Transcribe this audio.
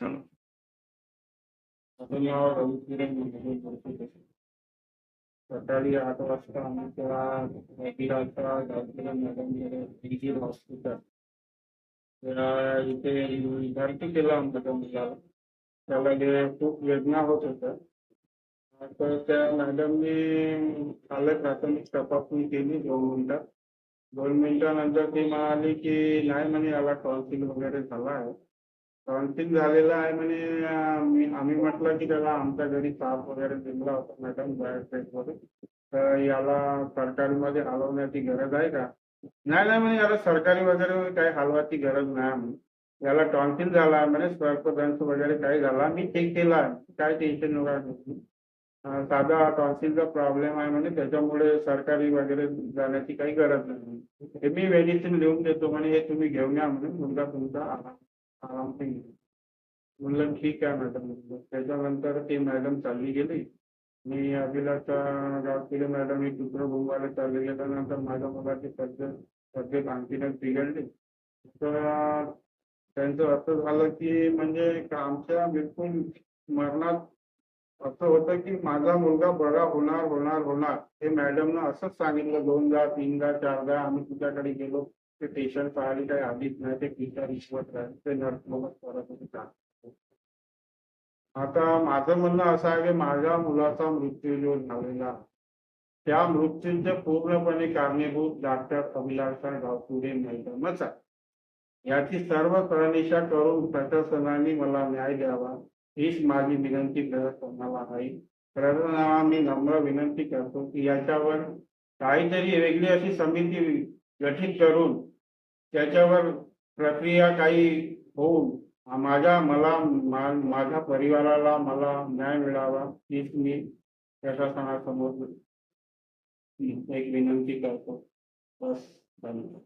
चला सकाळी आठ वाजता गावकीला मॅडम हॉस्पिटल. त्या इथे भरती केला आमच्या मुलाला. त्याला खूप वेदना होत होत्या. तर त्या मॅडमनी काल प्राथमिक तपासणी केली दोन मिनिटात दोन मिनिटानंतर ती म्हणाली की नाही म्हणे याला टॉन्सिल वगैरे झाला आहे. टॉन्सिल झालेला आहे म्हणे मी आम्ही म्हटलं की त्याला आमच्या घरी साप वगैरे दिला होता मॅडममध्ये तर याला सरकारीमध्ये हलवण्याची गरज आहे का? नाही नाही म्हणे याला सरकारी वगैरे काही हलवायची गरज नाही म्हणे. याला टॉन्सिल झाला आहे म्हणे सर्पदंश वगैरे काही झाला मी चेक केला आहे काय टेन्शन नका साधा टॉन्सिलचा प्रॉब्लेम आहे म्हणे त्याच्यामुळे सरकारी वगैरे जाण्याची काही गरज नाही हे मी मेडिसिन लिहून देतो म्हणे हे तुम्ही घेऊन या म्हणून मुलगा तुमचा आला. आराम म्हणलं ठीक आहे मॅडम. त्याच्यानंतर ते मॅडम चालली गेली. मी अभिलाषा गावकीले मॅडम मी दुसरं बोंबायला चालले गेल्यानंतर माझ्या मुलाची तब्येत तब्येत आणखीनच बिघडली. तर त्यांचं असं झालं की म्हणजे आमच्या बिलकुल मरणात असं होतं की माझा मुलगा बरा होणार होणार होणार. हे मॅडमनं असंच सांगितलं दोनदा तीनदा चारदा आम्ही तुझ्याकडे गेलो. ते पेशंट पाहायला काही आधीच नाही ते टीचर रिश्वत राहील ते नर्स मग परत होते आता माझं म्हणणं असं आहे की माझ्या मुलाचा मृत्यू जो झालेला त्या मृत्यूचे पूर्णपणे कारणीभूत डॉक्टर अभिलाषा गावपुरे मॅडमच आहे याची सर्व सहनिशा करून प्रशासनाने मला न्याय द्यावा हीच माझी विनंती प्रशासनाला आहे. प्रशासनाला मी नम्र विनंती करतो की याच्यावर काहीतरी वेगळी अशी समिती गठीत करून त्याच्यावर प्रक्रिया काही होऊन माझ्या मला माझ्या परिवाराला मला न्याय मिळावा हीच मी प्रशासनासमोर एक विनंती करतो. बस धन्यवाद.